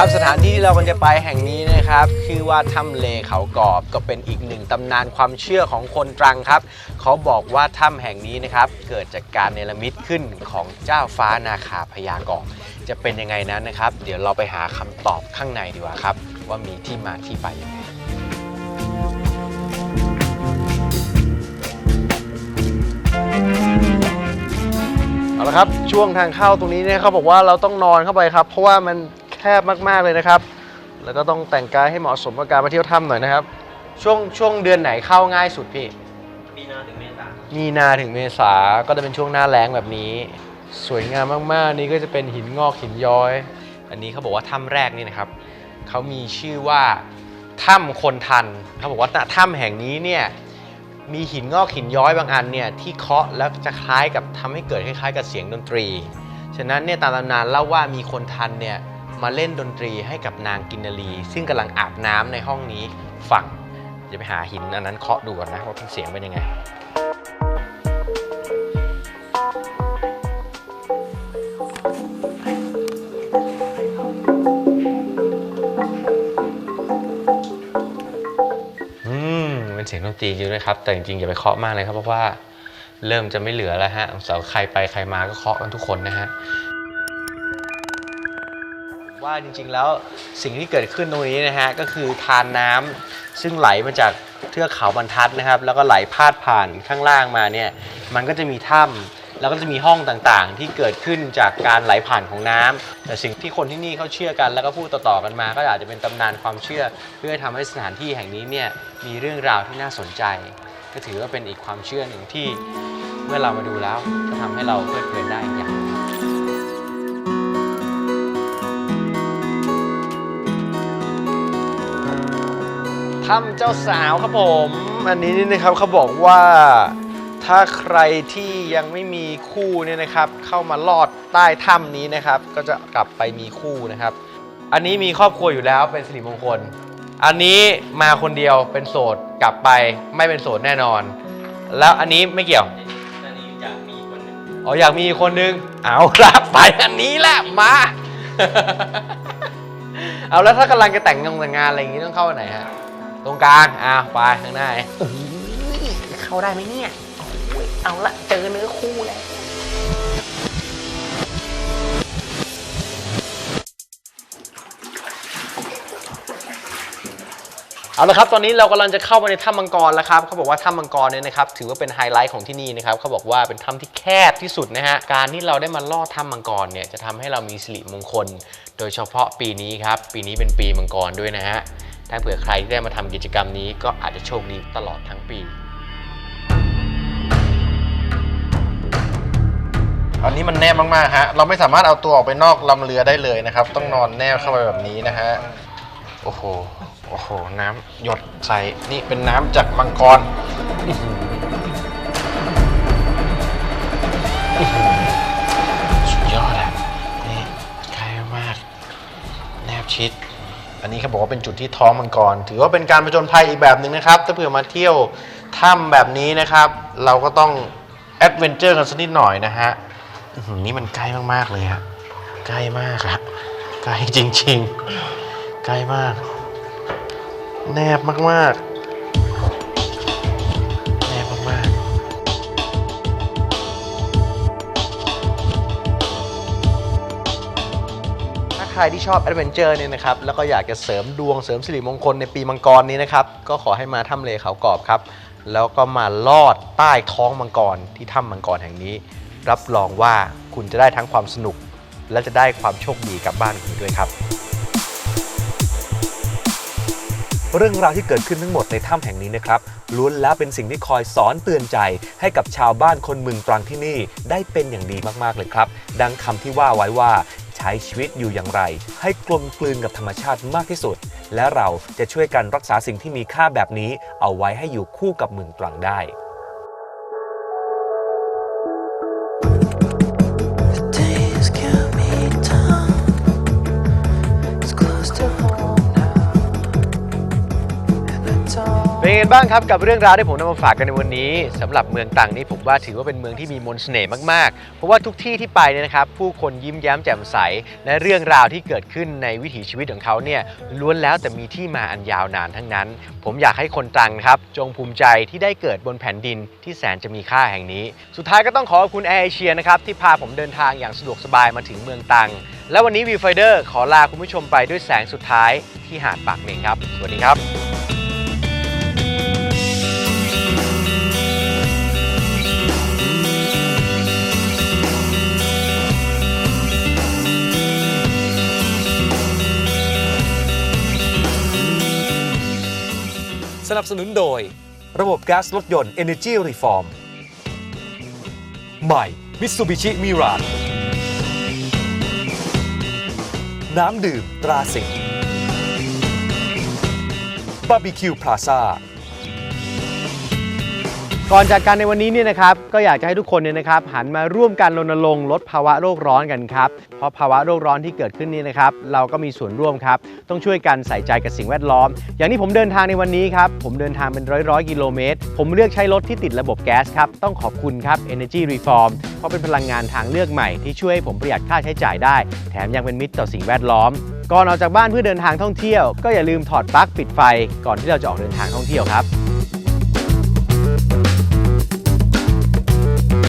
ครับสถานที่ที่เรากำลังจะไปแห่งนี้นะครับคือว่าถ้ำเลเขากอบก็เป็นอีกหนึ่งตำนานความเชื่อของคนตรังครับ เขาบอกว่าถ้ำแห่งนี้นะครับเกิดจากการเนรมิตขึ้นของเจ้าฟ้านาคาพยากรจะเป็นยังไงนั้นนะครับ เดี๋ยวเราไปหาคำตอบข้างในดีกว่าครับ ว่ามีที่มาที่ไปยังไงเอาละครับช่วงทางเข้าตรงนี้เนี่ยเขาบอกว่าเราต้องนอนเข้าไปครับ เพราะว่ามัน แคบมากๆเลยนะครับ แล้วก็ต้องแต่งกายให้เหมาะสมกับการมาเที่ยวถ้ำหน่อยนะครับ ช่วงช่วงเดือนไหนเข้าง่ายสุดพี่ มีนาถึงเมษามีนาถึงเมษาก็จะเป็นช่วงหน้าแล้งแบบนี้ สวยงามมากๆ นี่ก็จะเป็นหินงอกหินย้อย อันนี้เขาบอกว่าถ้ำแรกนี่นะครับเขามีชื่อว่าถ้ำคนทันเขาบอกว่าถ้ำแห่งนี้เนี่ยมีหินงอกหินย้อยบางอันเนี่ยที่เคาะแล้วจะคล้ายกับทำให้เกิดคล้ายๆ กับเสียงดนตรี ฉะนั้นเนี่ยตามตำนานเล่าว่ามีคนทันเนี่ย มาเล่นดนตรีให้กับนางกินนรี ซึ่งกำลังอาบน้ำในห้องนี้ฟังจะไปหาหินอันนั้นเคาะดูก่อนนะว่าเสียงเป็นยังไงอืมเป็นเสียงดนตรีจริงด้วยครับ แต่จริงๆอย่าไปเคาะมากเลยครับเพราะว่าเริ่มจะไม่เหลือแล้วฮะสาวใครไปใครมาก็เคาะกันทุกคนนะฮะ ว่าจริงๆแล้วสิ่งที่เกิดขึ้นตรงนี้นะฮะก็คือทานน้ำซึ่งไหลมาจากเทือกเขาบรรทัดนะครับ แล้วก็ไหลพาดผ่านข้างล่างมาเนี่ยมันก็จะมีถ้ำแล้วก็จะมีห้องต่างๆ ที่เกิดขึ้นจากการไหลผ่านของน้ำแต่สิ่งที่คนที่นี่เขาเชื่อกัน แล้วก็พูดต่อๆกันมา ก็อาจจะเป็นตำนานความเชื่อ เพื่อทำให้สถานที่แห่งนี้เนี่ยมีเรื่องราวที่น่าสนใจ ก็ถือว่าเป็นอีกความเชื่อหนึ่งที่เมื่อเรามาดูแล้วก็ทำให้เราเพลิดเพลินได้อีกอย่าง ถ้ำเจ้าสาวครับผม อันนี้นี่นะครับเขาบอกว่าถ้าใครที่ยังไม่มีคู่เนี่ยนะครับ เข้ามาลอดใต้ถ้ำนี้นะครับ ก็จะกลับไปมีคู่นะครับ อันนี้มีครอบครัวอยู่แล้วเป็นสิริมงคล อันนี้มาคนเดียวเป็นโสดกลับไปไม่เป็นโสดแน่นอน แล้วอันนี้ไม่เกี่ยวอันนี้อยากมีคนหนึ่งอ๋ออยากมีอีกคนนึงเอาละไปอันนี้แหละมา เอาแล้วถ้ากำลังจะแต่งงานแต่งงานอะไรอย่างนี้ต้องเข้าอันไหนฮะ ตรงกลางอ้าวไปข้างหน้าเข้าได้ไหมเนี่ยโอ้ยเอาละเจอเนื้อคู่แล้วเอาละครับ ตอนนี้เรากำลังจะเข้าไปในถ้ำมังกรแล้วครับเขาบอกว่าถ้ำมังกรเนี่ยนะครับถือว่าเป็นไฮไลท์ของที่นี่นะครับเขาบอกว่าเป็นถ้ำที่แคบที่สุดนะฮะการที่เราได้มาลอดถ้ำมังกรเนี่ยจะทำให้เรามีสิริมงคล โดยเฉพาะปีนี้ครับปีนี้เป็นปีมังกรด้วยนะฮะ ถ้าเผื่อใครที่ได้มาทำกิจกรรมนี้ก็อาจจะโชคดีตลอดทั้งปี อันนี้มันแนบมากๆฮะ เราไม่สามารถเอาตัวออกไปนอกลำเรือได้เลยนะครับ ต้องนอนแนบเข้าไปแบบนี้นะฮะ โอ้โห โอ้โห น้ำหยดใส่ นี่เป็นน้ำจากมังกรอื้อหืออื้อหือสุดยอดอะนี่ใกล้มาก แนบชิด อันนี้เขาบอกว่าเป็นจุดที่ท้องมังกร ถือว่าเป็นการผจญภัยอีกแบบหนึ่งนะครับ ถ้าเผื่อมาเที่ยวถ้ำแบบนี้นะครับ เราก็ต้องแอดเวนเจอร์กันสักนิดหน่อยนะฮะนี่มันใกล้มากๆเลยฮะใกล้มากครับใกล้จริง ๆ ใกล้มาก แนบมากๆ รที่ชอบแอดเวนเจอร์เนี่ยนะครับแล้วก็อยากจะเสริมดวงเสริมสิริมงคลในปีมังกรนี้นะครับก็ขอให้มาถ้ำเลเขากรอบครับ แล้วก็มาลอดใต้ท้องมังกรที่ถ้ำมังกรแห่งนี้ รับรองว่าคุณจะได้ทั้งความสนุก และจะได้ความโชคดีกลับบ้านคุณด้วยครับ เรื่องราวที่เกิดขึ้นทั้งหมดในถ้ำแห่งนี้นะครับล้วนแล้วเป็นสิ่งที่คอยสอนเตือนใจ ให้กับชาวบ้านคนเมืองตรังที่นี่ได้เป็นอย่างดีมากๆเลยครับ ดังคำที่ว่าไว้ว่า ใช้ชีวิตอยู่อย่างไร ให้กลมกลืนกับธรรมชาติมากที่สุด และเราจะช่วยกันรักษาสิ่งที่มีค่าแบบนี้ เอาไว้ให้อยู่คู่กับเมืองตรังได้ เป็นไงบ้างครับกับเรื่องราวที่ผมนำมาฝากกันในวันนี้สำหรับเมืองตรังนี้ผมว่าถือว่าเป็นเมืองที่มีมนต์เสน่ห์มากๆ เพราะว่าทุกที่ที่ไปเนี่ยนะครับ ผู้คนยิ้มแย้มแจ่มใส และเรื่องราวที่เกิดขึ้นในวิถีชีวิตของเขาเนี่ยล้วนแล้วแต่มีที่มาอันยาวนานทั้งนั้น ผมอยากให้คนตรังครับจงภูมิใจที่ได้เกิดบนแผ่นดินที่แสนจะมีค่าแห่งนี้ สุดท้ายก็ต้องขอขอบคุณแอร์เอเชียนะครับที่พาผมเดินทางอย่างสะดวกสบายมาถึงเมืองตรัง และวันนี้วีไฟเดอร์ขอลาคุณผู้ชมไปด้วยแสงสุดท้ายที่หาดปากเมงครับสวัสดีครับ สนับสนุนโดย ระบบก๊าซรถยนต์ Energy Reform ใหม่ Mitsubishi Mirage น้ำดื่มตราสิงบาร์บีคิวพลาซ่า ก่อนจากกันในวันนี้เนี่ยนะครับก็อยากจะให้ทุกคนเนี่ยนะครับหันมาร่วมกันรณรงค์ลดภาวะโลกร้อนกันครับเพราะภาวะโลกร้อนที่เกิดขึ้นนี้นะครับเราก็มีส่วนร่วมครับต้องช่วยกันใส่ใจกับสิ่งแวดล้อม อย่างที่ผมเดินทางในวันนี้ครับผมเดินทางเป็นร้อยร้อยกิโลเมตร ผมเลือกใช้รถที่ติดระบบแก๊สครับต้องขอบคุณครับ Energy Reform เพราะเป็นพลังงานทางเลือกใหม่ที่ช่วยให้ผมประหยัดค่าใช้จ่ายได้ แถมยังเป็นมิตรต่อสิ่งแวดล้อม ก่อนออกจากบ้านเพื่อเดินทางท่องเที่ยว ก็อย่าลืมถอดปลั๊กปิดไฟ ก่อนที่เราจะออกเดินทางท่องเที่ยวครับ